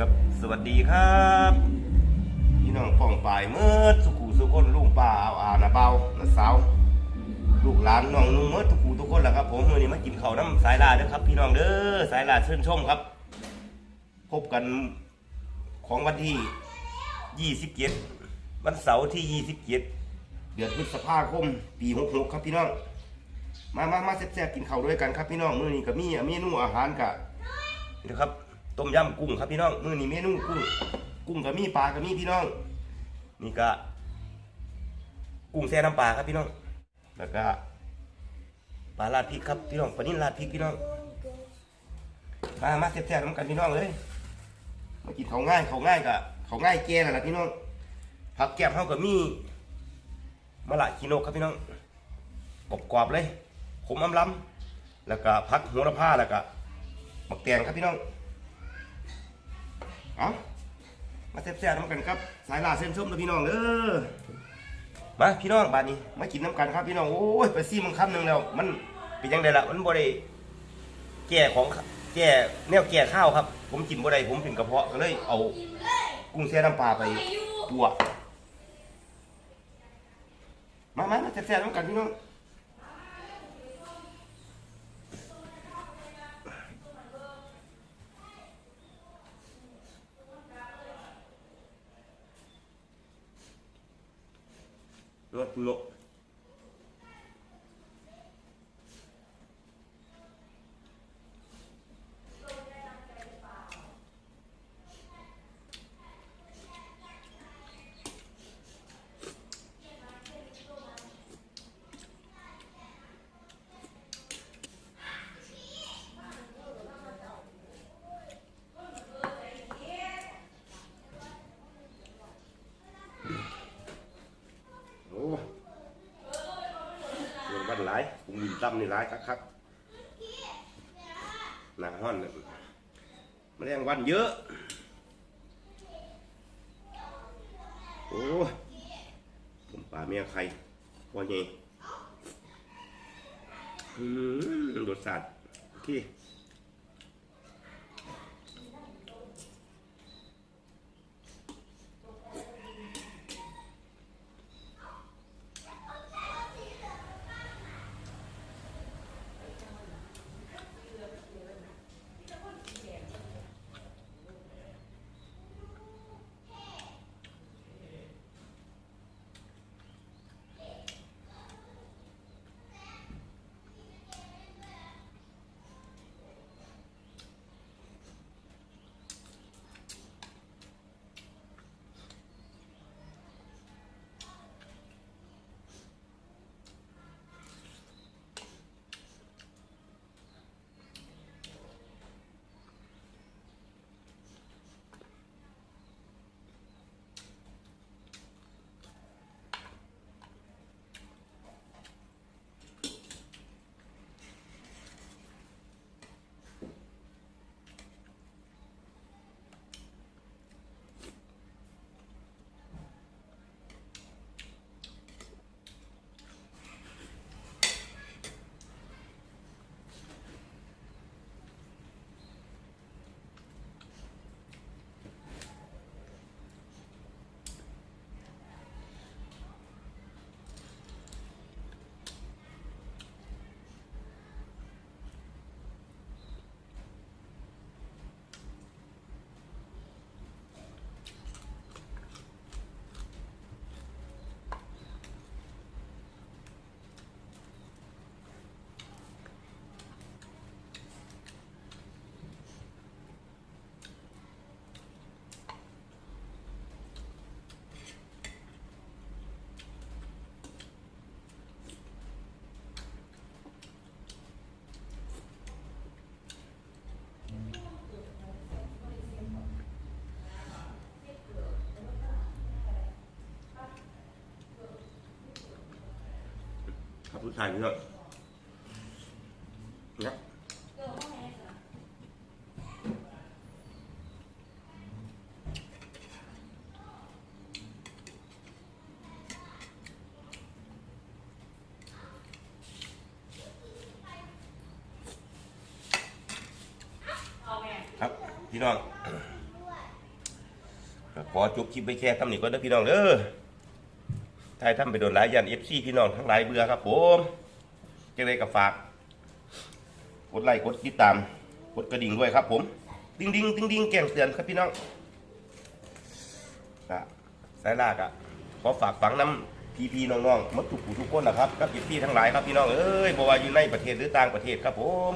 ครับ สวัสดีครับพี่น้องป้องปลายเมื่อสุขูสุคนลุงป่าเอาอานาเบาน้าสาวลูกหลานน้องนุ่งเมื่อทุกคูทุกคนแหละครับ ผมมื่อนี้มากินข้าวน้ำสายลาเด้อครับ พี่น้องเด้อสายลาเชิญชมครับ พบกันของวันที่ 27 วันเสาร์ที่ 27 เดือนพฤษภาคม ปี66ครับพี่น้อง มามามาแซ่บๆกินข้าวด้วยกันครับพี่น้องมื้อนี้ก็มีเมนูอาหารกะนี่นะครับ ต้มยำกุ้งครับพี่น้องมื้อนี้เมนูกุ้ง กุ้งก็มีปลาก็มีพี่น้อง นี่ก็ กุ้งแช่น้ำปลาครับพี่น้อง แล้วก็ปลาราดพริกครับพี่น้องปลานิ่นราดพริกพี่น้อง มามาแซ่บๆน้ำกันพี่น้องเลยมากินเขาง่ายเขาง่ายกะเขาง่ายแก่นั่นแหละพี่น้องผักแก้มเฮาก็มีมะละขีโนกครับพี่น้องกรอบๆเลยขมอำล้ำแล้วก็ผักโหระพาแล้วก็หมักแตงครับพี่น้อง เอามาแซ่บๆน้ำกันครับ สายลาเส้นส้มนะพี่น้องเด้อมาพี่น้องบานนี้มากินน้ำกันครับพี่น้องโอ้ยไปซี่มันคำหนึ่งแล้ว มันเป็นยังไงล่ะมันบ่ได้แก่ของแก่แนวแก่ข้าวครับ ผมกินบ่ได้ผมเป็นกระเพาะก็เลยเอา กุ้งแช่น้ำปลาไปปัวมามามาแซ่บๆน้ำกันพี่น้อง รถโลโอ้เรื่องบ้านหล ดำนี่ร้ายคักๆหนาห้อนเนี่ยแมลงวันเยอะ โอ้ผมป่าเมียใครพอเงี้อืมรสชาติที่ ครับผู้ชายพี่น้องเนี่ยครับพี่น้องขอจบคลิปไปแค่ทำหนี้ก็เด้อพี่น้องเด้อ ทยทำไปโดนหลายยันเอฟซีพี่น้องทั้งหลายเบื่อครับผมจะได้กับฝาก กดไลค์กดติดตาม กดกระดิ่งด้วยครับ ผม ดิ้งดิ้งดิ้งดิ้งแจ้งเตือนครับพี่น้องก็สายลากอะขอฝากฝังน้ำพีพีน้องๆมัดทุกผู้ทุกคนนะครับกับพี่ทั้งหลายครับพี่น้องเอ้ยบ่ว่าอยู่ในประเทศหรือต่างประเทศครับผม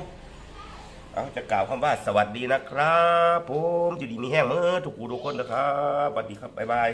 เอาจะกล่าวคำว่าสวัสดีนะครับ ผมอยู่ดีมีแห้งเมื่อทุกผู้ทุกคนนะครับสวัสดีครับบ๊ายบาย